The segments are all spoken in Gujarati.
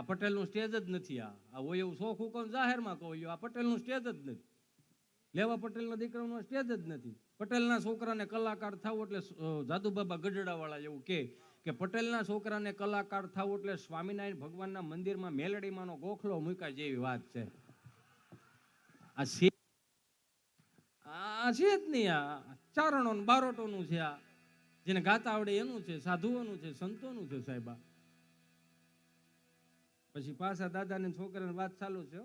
આ પટેલનું સ્ટેજ જ નથી આ. આ હોય એવું શોખ હુકમ જાહેરમાં કહો આ પટેલનું સ્ટેજ જ નથી. લેવા પટેલના દીકરાનો સ્ટેજ જ નથી. પટેલના છોકરાને કલાકાર થાવ એટલે જાદુબાબા ગઢડાવાળા એવું કે કે પટેલના છોકરાને કલાકાર થાવ એટલે સ્વામિનારાયણ ભગવાનના મંદિરમાં મેલડીમાંનો ગોખલો મૂક્યા જેવી વાત છે. આ છે આ છે જ નહીં આ. ચારણો બારોટોનું છે આ. જેને ગાતા આવડે એનું છે, સાધુઓનું છે, સંતોનું છે સાહેબા પછી પાછા દાદાને ને છોકરાને વાત ચાલુ છે.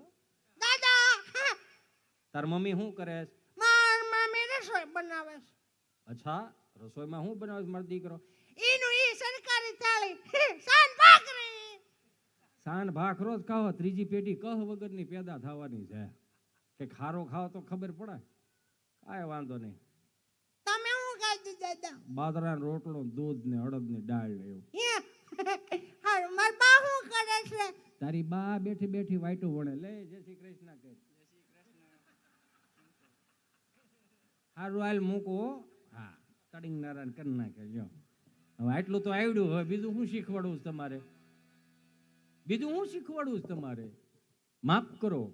દાદા તાર મમ્મી શું કરે છે? માર મમ્મી રસોઈ બનાવે છે. અચ્છા રસોઈમાં શું બનાવે છે મારો દીકરો? ઈનું ઈ સરકારી થાળી. સાન ભાખરી. સાન ભાખરો જ ખાઓ ત્રીજી પેઢી કહ વગરની પેદા થવાની છે? કે ખારો ખાઓ તો ખબર પડે? કાંઈ વાંધો નહીં. તમે શું ખાધું દાદા? બાજરાનો રોટલો દૂધ ને અડદ ને દાળ ને એવું. હા મારા બા શું કરે છે? તારી બા બેઠી બેઠી વાઈટું વણે. લે, જય શ્રી કૃષ્ણ કહે. હારું, હાલ મૂકો હા. તડિંગ નારાયણ કરી નાખે, જો. હવે આટલું તો આવડ્યું હવે બીજું હું શીખવાડું તમારે? બીજું હું શીખવાડું તમારે? માફ કરો.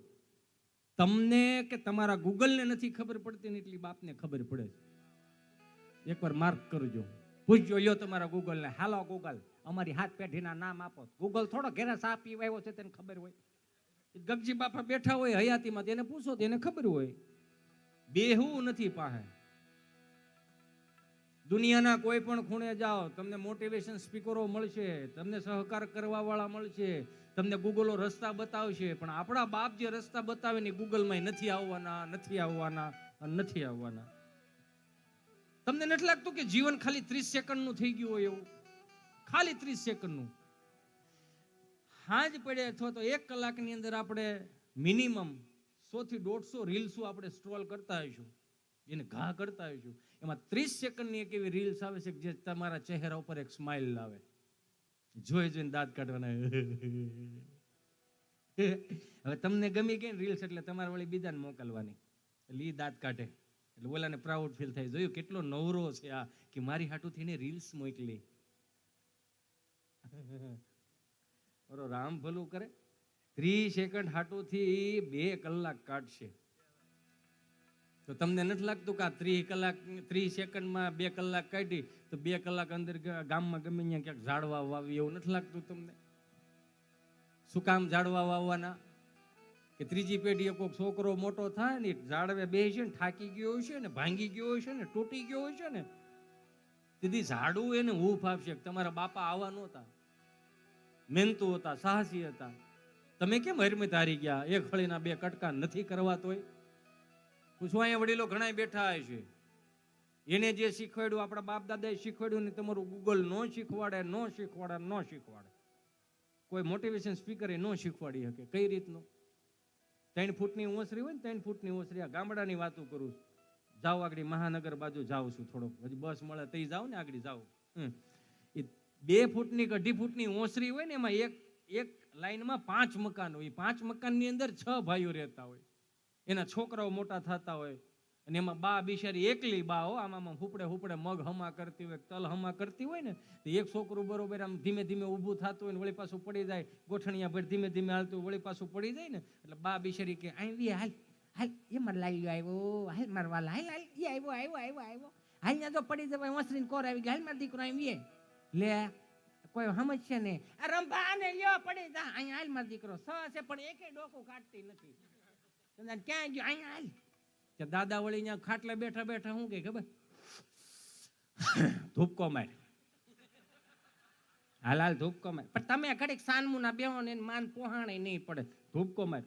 તમને કે તમારા ગૂગલને નથી ખબર પડતી ને એટલી બાપને ખબર પડે એકવાર માર્ક કરજો. પૂછજો, લ્યો તમારા ગૂગલને હાલો ગૂગલ અમારી હાથ પેઢીના નામ આપો. ગૂગલ થોડો ઘેરા સા આવ્યો છે તેને ખબર હોય. ગગજી બાપા બેઠા હોય હયાતીમાં, તેને પૂછો, તેને ખબર હોય. બેહવું નથી પાસે દુનિયાના કોઈ પણ ખૂણે જાઓ, તમને મોટિવેશન સ્પીકરો મળશે, તમને સહકાર કરવા વાળા મળશે, તમને ગૂગલો રસ્તા બતાવશે, પણ આપણા બાપ જે રસ્તા બતાવે ને ગૂગલમાં નથી આવવાના નથી આવવાના નથી આવવાના. તમને નથી લાગતું કે જીવન ખાલી ત્રીસ સેકન્ડનું થઈ ગયું હોય એવું? ખાલી ત્રીસ સેકન્ડનું. હાજ પડે અથવા તો એક કલાકની અંદર આપણે મિનિમમ સોથી દોઢસો રીલ્સો આપણે સ્ટ્રોલ કરતા હોઈશું. એને ઘા કરતા હોઈશું. એમાં ત્રીસ સેકન્ડની એક એવી રીલ્સ આવે છે જે તમારા ચહેરા ઉપર એક સ્માઇલ લાવે. જોઈ જોઈને દાંત કાઢવાના. હવે તમને ગમી કે રીલ્સ એટલે તમારે વળી બીજાને મોકલવાની. એટલે એ દાંત કાઢે. એટલે ઓલાને પ્રાઉડ ફીલ થાય. જોયું કેટલો નવરો છે આ, કે મારી હાટું થઈને રીલ્સ મોકલી. બરો રામ ભલું કરે. ત્રીસ સેકન્ડ હાટુથી બે કલાક કાઢશે. તો તમને નથી લાગતું કે આ ત્રીસ કલાક, ત્રીસ સેકન્ડમાં બે કલાક કાઢી, તો બે કલાક અંદર ગામમાં ગમે ક્યાંક ઝાડવા વાવી એવું નથી લાગતું તમને? શું કામ ઝાડવા વાવવાના? કે ત્રીજી પેઢીએ કોઈક છોકરો મોટો થાય ને ઝાડવે ઝાડવે છે ને થાકી ગયો હશે ને, ભાંગી ગયો હશે ને, તૂટી ગયો હશે ને, તેથી ઝાડવું એને હૂફ આપશે તમારા બાપા આવા નહોતા મહેનતુ હતા, સાહસી હતા. તમે કેમ હરમિત હારી ગયા? એક હળીના બે કટકા નથી કરવા તોય પૂછવા અહીંયા વડીલો ઘણા બેઠા છે. એને જે શીખવાડ્યું, આપણા બાપ દાદાએ શીખવાડ્યું ને તમારું ગૂગલ ન શીખવાડે ન શીખવાડે ન શીખવાડે. કોઈ મોટિવેશન સ્પીકરે ન શીખવાડી શકે. કઈ રીતનું? ત્રણ ફૂટની ઓસરી હોય ને ત્રણ ફૂટની ઓસરી આ ગામડાની વાતો કરું છું. જાઉં આગળ મહાનગર બાજુ જાઉં છું થોડોક. હજી બસ મળે તઈ જાઉં ને આગળ જાઉં. એ બે ફૂટની કે અઢી ફૂટની ઓસરી હોય ને એમાં એક એક લાઈનમાં પાંચ મકાન હોય. પાંચ મકાનની અંદર છ ભાઈઓ રહેતા હોય. એના છોકરાઓ મોટા થતા હોય. અને એમાં બા બિચારી એકલી બા હો આમાં હુપડે હુપડે મગ હમા કરતી હોય તલ હમા કરતી હોય ને તો એક છોકરું બરોબર આમ ધીમે ધીમે ઊભું થતું હોય ને વળી પાછું પડી જાય ગોઠણિયા ભર ધીમે ધીમે હાલતું હોય, વળી પાછું પડી જાય ને એટલે બા બિચારી કે આવી હાલ હાલ એ મારે લાવી આવ્યો હાલ મારે વાલા હાલ હાલ એ આવ્યો આવ્યો આવ્યો આવ્યો હાલ ત્યાં તો પડી જવાય વસરીને કોર આવી ગયા હાલ મારો દીકરો આવી લે કોઈ સમજશે ને રંભા ને લ્યો પડી જા અહીંયા હાલ મારો દીકરો સ છે પણ એકે ડોકું કાઢતી નથી. ક્યાં ગયો? અહીંયા હાલ. કે દાદા વળી અહીંયા ખાટલે બેઠા બેઠા શું કે ખબર? ધૂપકો માર હાલ હાલ, ધૂપકો માર પણ તમે ઘડીક સાનમું ના બેહો ને માન પોહાણે નહીં પડે. ધૂપકો માર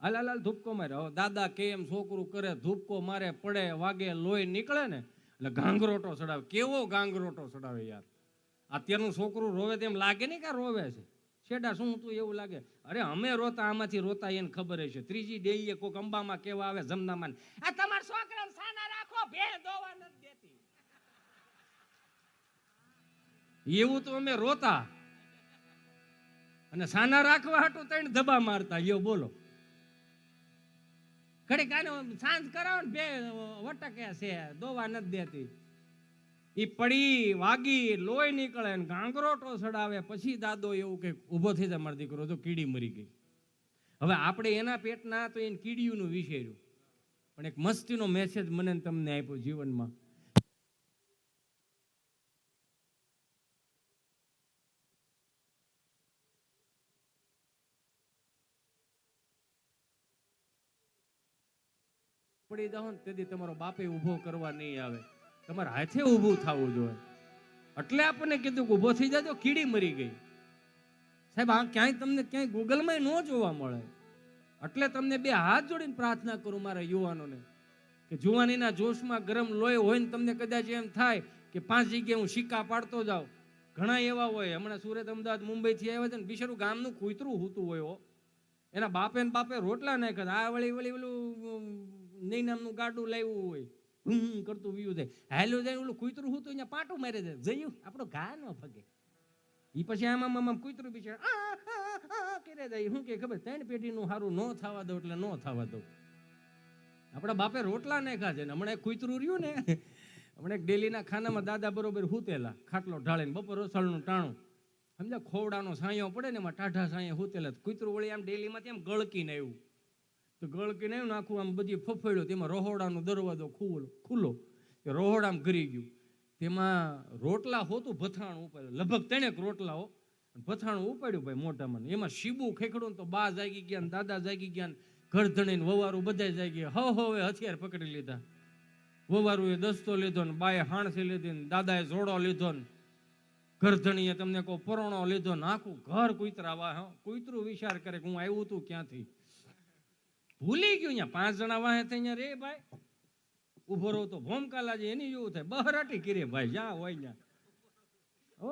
હાલ હાલ હાલ, ધૂપકો માર હવે દાદા કેમ છોકરું કરે, ધૂપકો મારે પડે, વાગે લોહી નીકળે ને, એટલે ગાંગરોટો ચડાવે. કેવો ગાંગરોટો ચડાવે યાર? અત્યારનું છોકરું રોવે તેમ લાગે નહીં કે રોવે છે? શેડા શું હતું એવું લાગે? અરે અમે રોતા, આમાંથી રોતા એને ખબર હશે. ત્રીજી ડેઈએ કોક અંબામાં કેવા આવે, જમનામાં આ તમાર છોકરા સાના રાખો, ભેળ દોવા નથી દેતી. એવું તો અમે રોતા. અને સાના રાખવા હાટું તઈને ધબા મારતા. યો બોલો. ઘડીક આને સાંજ કરાવો ને બે વટકે છે, દોવા નથી દેતી. એ પડી, વાગી, લોહી નીકળે ને ગાંગરોટો સડાવે, પછી દાદો એવું કે ઊભો થઈ જાય, મારો દીકરો તો કીડી મરી ગઈ. હવે આપણે એના પેટના તો એને કીડીયુંનું વિશેર્યું પણ એક મસ્તીનો મેસેજ મને તમને આપ્યો જીવનમાં. પડી જાઓ ને, તેથી તમારો બાપે ઊભો કરવા નહીં આવે. તમારે હાથે ઊભું થવું જોઈએ. એટલે આપણને કીધું કે ઊભો થઈ જાજો, કીડી મરી ગઈ. સાહેબ, આ ક્યાંય તમને ક્યાંય ગૂગલમાં ન જોવા મળે. એટલે તમને બે હાથ જોડીને પ્રાર્થના કરું મારા યુવાનોને કે જુવાનીના જોશમાં ગરમ લોહી હોય ને તમને કદાચ એમ થાય કે પાંચ જગ્યાએ હું સિક્કા પાડતો જાઉં. ઘણા એવા હોય. હમણાં સુરત, અમદાવાદ, મુંબઈથી આવ્યા છે ને બિચારું ગામનું કૂતરું હોતું હોય એના બાપે ને બાપે રોટલા નાખ્યા આ વળી વળી પેલું નહીં નામનું ગાડું લાવ્યું હોય. હમ કરતું વ્યૂ થાય હાલ્યું જાય ઓલું કૂતરું હું તો અહીંયા પાટું મારી દે. જયું. આપણો ઘા ન ફગે. એ પછી આમાં આમાં કૂતરું છે. કરે જાય. શું કે ખબર? ત્રણ પેઢીનું સારું ન થવા દો એટલે ન થવા દો આપણા બાપે રોટલા નાખ્યા છે ને હમણાં કૂતરું રહ્યું ને, હમણાં ડેલીના ખાનામાં દાદા બરોબર હૂતેલા. ખાટલો ઢાળીને બપોર રસોડનું ટાણું. સમજા ખોવડાનો સાંયો પડે ને એમાં ટાઢા સાંયે હૂતેલા. કૂતરું વળી આમ ડેલીમાંથી આમ ગળકીને આવ્યું. તો ગળકીને આવ્યું ને નાખું, આમ બધી ફફડ્યો. તેમાં રહોડાનો દરવાજો ખુલ્લો ખુલ્લો. એ રહોડામાં ગરી ગયું. તેમાં રોટલા હોતું ભથાણું ઉપાડ્યું. લગભગ ત્રણેક રોટલા હો. ભથાણું ઉપાડ્યું ભાઈ મોટામાં એમાં શીબું ખેખડો ને તો બા જાગી ગયા ને દાદા જાગી ગયા ને ઘર ધણીને વવારું બધા જાગી ગયા. હવ હવે હથિયાર પકડી લીધા. વવારું એ દસ્તો લીધો ને બાએ હાણસી લીધી ને દાદાએ જોડો લીધો ને ઘરધણીએ તમને કહો, પરોણો લીધો ને આખું ઘર કુતરા વાહ કુતરું વિચાર કરે કે હું આવ્યું હતું ક્યાંથી? ભૂલી ગયું અહીંયા. પાંચ જણા વાહે થઈ અહીંયા રે ભાઈ. ઊભો રહો તો ભોમકાલા છે એની જેવું થાય. બહરાટી કરે ભાઈ જ્યાં હોય ત્યાં હો,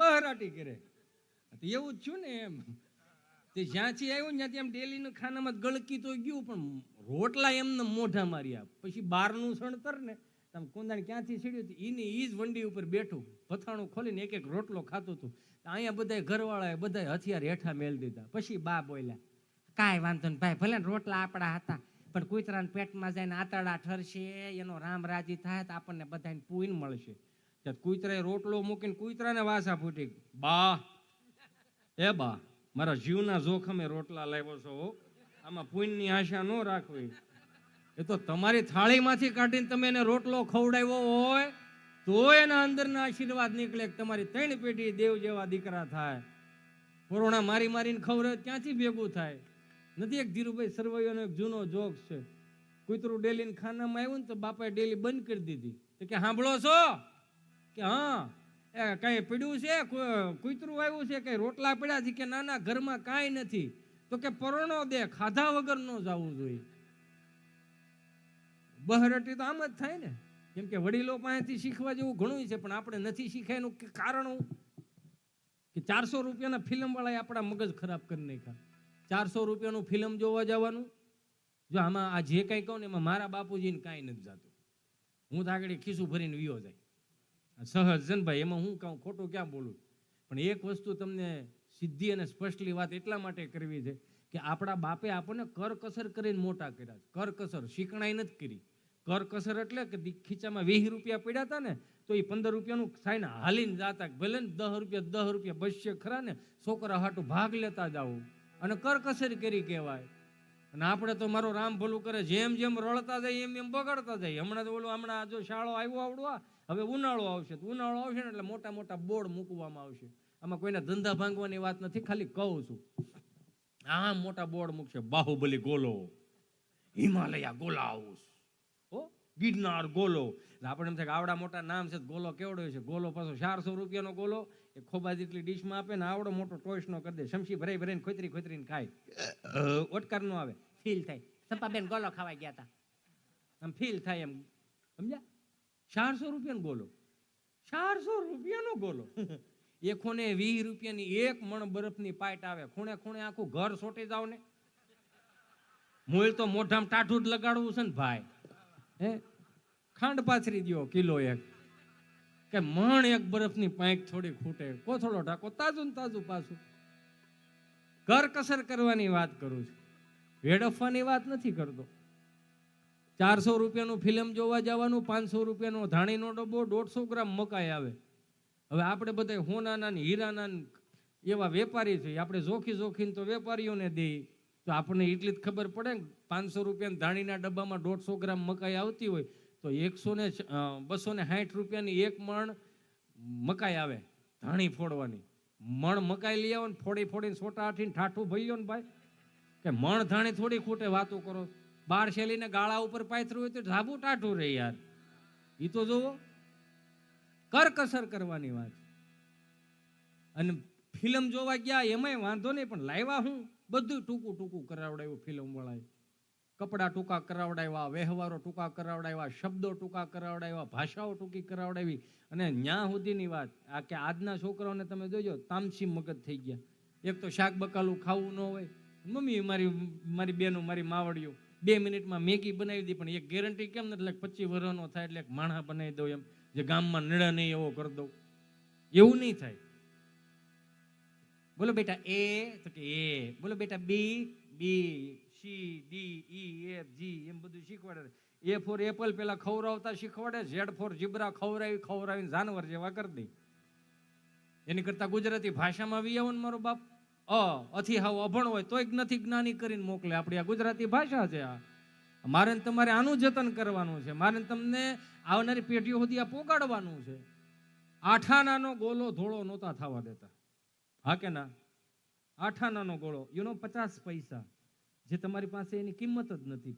બહરાટી કરે. એવું જ છું ને એમ. તે જ્યાંથી આવ્યું ને ત્યાંથી આમ ડેલીના ખાનામાં ગળકી તો ગયું, પણ રોટલા એમને મોઢા માર્યા પછી બારનું સણતર ને તમે કુંદાણ ક્યાંથી સીડ્યું હતું? એની ઈ જ વંડી ઉપર બેઠું. પથાણું ખોલીને એક એક રોટલો ખાતું હતું. અહીંયા બધા ઘરવાળાએ બધા હથિયાર હેઠા મેલ દીધા. પછી બા બોલ્યા કાંઈ વાંધો નહીં. ભાઈ, ભલે રોટલા આપણા હતા, પણ કૂતરાના પેટમાં જઈને આતરડા ઠરશે, એનો રામ રાજી થાય તો આપણને બધાને પૂઈન મળશે. કૂતરાએ રોટલો મૂકીને કૂતરાને વાસા ફૂટી બા, એ બા, મારા જીવના જોખમે રોટલા લાવ્યો છો આમાં પુણ્યની આશા ન રાખવી. એ તો તમારી થાળીમાંથી કાઢીને તમે એને રોટલો ખવડાવ્યો હોય, તો એના અંદરના આશીર્વાદ નીકળે તમારી ત્રણ પેઢી દેવ જેવા દીકરા થાય. કોરોના મારી મારીને ખવડે ત્યાંથી ભેગું થાય. નથી એક ધીરુભાઈ સરવૈયાનો એક જૂનો જોક છે. કૂતરું ડેલીને ખાનામાં આવ્યું ને તો બાપાએ ડેલી બંધ કરી દીધી. તો કે સાંભળો છો? કે હા, એ કઈ પીડ્યું છે? કૂતરું આવ્યું છે? કઈ રોટલા પડ્યા છે કે ના ના ઘરમાં કાંઈ નથી? તો કે પરણો દે ખાધા વગર ન જવું જોઈએ. બહરટી તો આમ જ થાય ને. કેમ કે વડીલો પાસેથી શીખવા જેવું ઘણું છે, પણ આપણે નથી શીખાય એનું કારણ કે ચારસો રૂપિયાના ફિલ્મ વાળાએ આપણા મગજ ખરાબ કરી નાખ્યા. ચારસો રૂપિયાનું ફિલ્મ જોવા જવાનું? જો આમાં આ જે કંઈ કહું ને એમાં મારા બાપુજીને કાંઈ નથી જાતું. હું તો ખિસ્સું ભરીને વિયો જાય. સહજ છે ને ભાઈ, એમાં હું કહું ખોટું ક્યાં બોલું? પણ એક વસ્તુ તમને સિદ્ધિ અને સ્પષ્ટલી વાત એટલા માટે કરવી છે કે આપણા બાપે આપણને કરકસર કરીને મોટા કર્યા છે. કરકસર શીખણાઈ નથી કરી. કરકસર એટલે કે ખીચામાં વીસ રૂપિયા પડ્યા હતા ને, તો એ પંદર રૂપિયાનું ખાઈને હાલીને જાતા ભલે ને દસ રૂપિયા દસ રૂપિયા બસશે ખરા ને, છોકરા હાટું ભાગ લેતા જાવું અને કરકસર કરી કહેવાય. અને આપણે તો મારો રામ ભલું કરે, જેમ જેમ રળતા જાય એમ એમ બગાડતા જાય. હમણાં તો ઓલું હમણાં જો શાળો આવ્યો આવડવા, હવે ઉનાળો આવશે. તો ઉનાળો આવશે ને એટલે મોટા મોટા બોર્ડ મૂકવામાં આવશે. આમાં કોઈના ધંધા ભાંગવાની વાત નથી, ખાલી કહું છું. આમ મોટા બોર્ડ મૂકશે, બાહુબલી ગોલો, હિમાલયા ગોલા હાઉસ હો, ગિરનાર ગોલો. એટલે આપણે એમ થાય આવડા મોટા નામ છે ગોલો કેવડો છે? ગોલો પાછો ચારસો રૂપિયાનો ગોલો એ ખોબા જેટલી ડીશમાં આપે ને આવડો મોટો ટોયસનો કરી દે. શમશી ભરાઈ ભરાઈને ખોતરી ખોતરીને ખાય. ઓટકાર નો આવે. ફીલ થાય. સપાબેન ગોલો ખાવા ગયા હતા આમ ફીલ થાય એમ. સમજ્યા? ચારસો રૂપિયાનો ગોલો. ચારસો રૂપિયાનો ગોલો. એકોને વીસ રૂપિયાની એક મણ બરફની પાઇટ આવે. ખૂણે ખૂણે આખું ઘર સોટી જાવ ને. મૂળ તો મોઢામાં ટાઢું જ લગાડવું છે ને ભાઈ. હે? ખાંડ પાથરી દ્યો કિલો એક. કે મણ એક બરફની પાંખ થોડી ખૂટે. કોથળો ઢાકો, તાજું તાજું પાછું. કરકસર કરવાની વાત કરું છું. વેડફવાની વાત નથી કરતો. ચારસો રૂપિયાનું ફિલ્મ જોવા જવાનું, પાંચસો રૂપિયાનો ધાણીનો ડબ્બો, દોઢસો ગ્રામ મકાઈ આવે. હવે આપણે બધા હોનાના ને હીરાના એવા વેપારી છે આપણે જોખી જોખીને તો વેપારીઓને દઈએ તો આપણને એટલી જ ખબર પડે પાંચસો રૂપિયાના ધાણીના ડબ્બામાં દોઢસો ગ્રામ મકાઈ આવતી હોય તો એકસો ને બસો ને સાઠ રૂપિયાની એક મણ મકાઈ આવે, ધાણી ફોડવાની. મણ મકાઈ લઈ આવો ને ફોડી ફોડીને સોટા આઠીને ઠાઠું ભઈયો ને ભાઈ, કે મણ ધાણી થોડી ખૂટે વાતો કરો. બાર શેલીને ગાળા ઉપર પાથરું હોય તો ઢાબુ ટાઢું રહે યાર. એ તો જુઓ કરકસર કરવાની વાત. અને ફિલ્મ જોવા ગયા એમાંય વાંધો નહીં, પણ લાવ્યા હું, બધું ટૂંકું ટૂંકું કરાવડાવ્યું ફિલ્મ વાળાએ. કપડાં ટૂંકા કરાવડાવ્યા, વ્યવહારો ટૂંકા કરાવડાવ્યા, શબ્દો ટૂંકા કરાવડાવ્યા, ભાષાઓ ટૂંકી કરાવડાવી અને ન્યા સુધીની વાત. આ કે આજના છોકરાઓને તમે જોજો, તામસી મગજ થઈ ગયા. એક તો શાક બકાલું ખાવું ન હોય. મમ્મી, મારી મારી બેનું, મારી માવડીઓ, બે મિનિટમાં મેગી બનાવી દી, પણ એક ગેરંટી કેમ ને એટલે પચીસ વર્ષનો થાય એટલે માણસ બનાવી દઉં એમ. જે ગામમાં નળે નહીં એવો કરી દઉં. એવું નહીં થાય. બોલો બેટા એ, તો કે એ. બોલો બેટા B B. C, D, E, F, G, એમ બધું શીખવાડે એ ફોર એપલ પેલા ખવડાવતા શીખવાડે, ઝેડ ફોર જીબ્રા ખવડાવી, ખવડાવીને જાનવર જેવા કરી દે. એની કરતા ગુજરાતી ભાષામાં વી મારો બાપ. અ, અથી હાવ અભણ હોય તોય નથી જ્ઞાની કરીને મોકલે. આપણી આ ગુજરાતી ભાષા છે આ. મારે તમારે આનું જતન કરવાનું છે. મારે તમને આવનારી પેઢીઓ સુધી આ પોગાડવાનું છે. આઠાનાનો ગોલો ધોળો નહોતા થવા દેતા. હા કે ના? આઠાનાનો ગોળો. યુનો પચાસ પૈસા. જે તમારી પાસે એની કિંમત જ નથી.